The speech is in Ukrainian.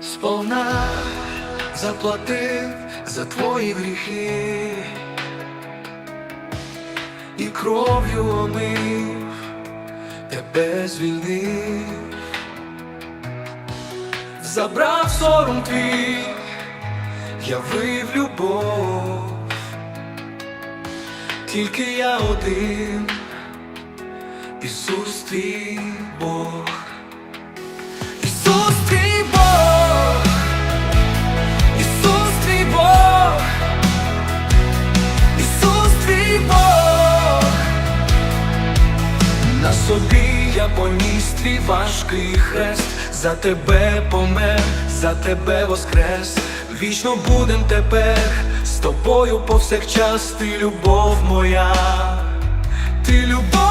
сповна заплатив за твої гріхи і кров'ю омив, тебе звільнив, забрав сором твій, явив любов, тільки я один, Ісус твій Бог. Я поніс твій важкий хрест, за тебе помер, за тебе воскрес, вічно будем тепер з тобою повсякчас, ти любов моя, ти любов